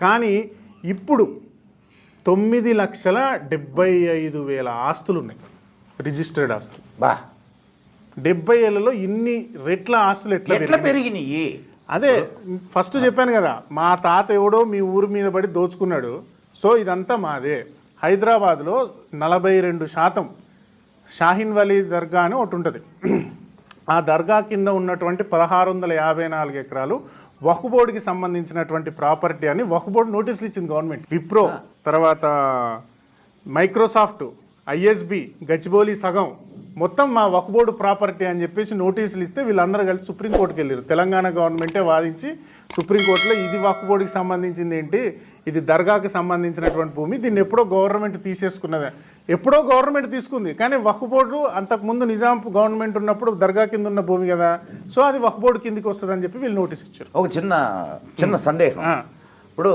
కానీ ఇప్పుడు తొమ్మిది లక్షల డెబ్బై ఐదు వేల ఆస్తులు ఉన్నాయి రిజిస్టర్డ్ ఆస్తులు. బా. డెబ్బై ఏళ్ళలో ఇన్ని రెట్ల ఆస్తులు ఎట్లా ఎట్లా పెరిగినాయి? పెరిగినాయి? అదే ఫస్ట్ చెప్పాను కదా మా తాత ఎవడో మీ ఊరి మీద పడి దోచుకున్నాడు. సో ఇదంతా మాదే. హైదరాబాద్లో నలభై రెండు శాతం షాహీన్ వలీ దర్గా అని ఒకటి ఉంటుంది. ఆ దర్గా కింద ఉన్నటువంటి పదహారు వందల యాభై నాలుగు ఎకరాలు వహుబోర్డుకి సంబంధించినటువంటి ప్రాపర్టీ అని వహుబోర్డు నోటీసులు ఇచ్చింది గవర్నమెంట్. విప్రో తర్వాత మైక్రోసాఫ్ట్ ఐఎస్బి గచ్చిబౌలి సగం మొత్తం మా వక్బోర్డు ప్రాపర్టీ అని చెప్పేసి నోటీసులు ఇస్తే వీళ్ళందరూ కలిసి సుప్రీంకోర్టుకి వెళ్ళారు. తెలంగాణ గవర్నమెంటే వాదించి సుప్రీంకోర్టులో ఇది వక్బోర్డుకి సంబంధించింది ఏంటి? ఇది దర్గాకి సంబంధించినటువంటి భూమి. దీన్ని ఎప్పుడో గవర్నమెంట్ తీసేసుకున్నదే. ఎప్పుడో గవర్నమెంట్ తీసుకుంది. కానీ వక్బోర్డు అంతకుముందు నిజాం గవర్నమెంట్ ఉన్నప్పుడు దర్గా కింద ఉన్న భూమి కదా. సో అది వక్బోర్డు కిందికి వస్తుందని చెప్పి వీళ్ళు నోటీస్ ఇచ్చారు. ఒక చిన్న చిన్న సందేహం. ఇప్పుడు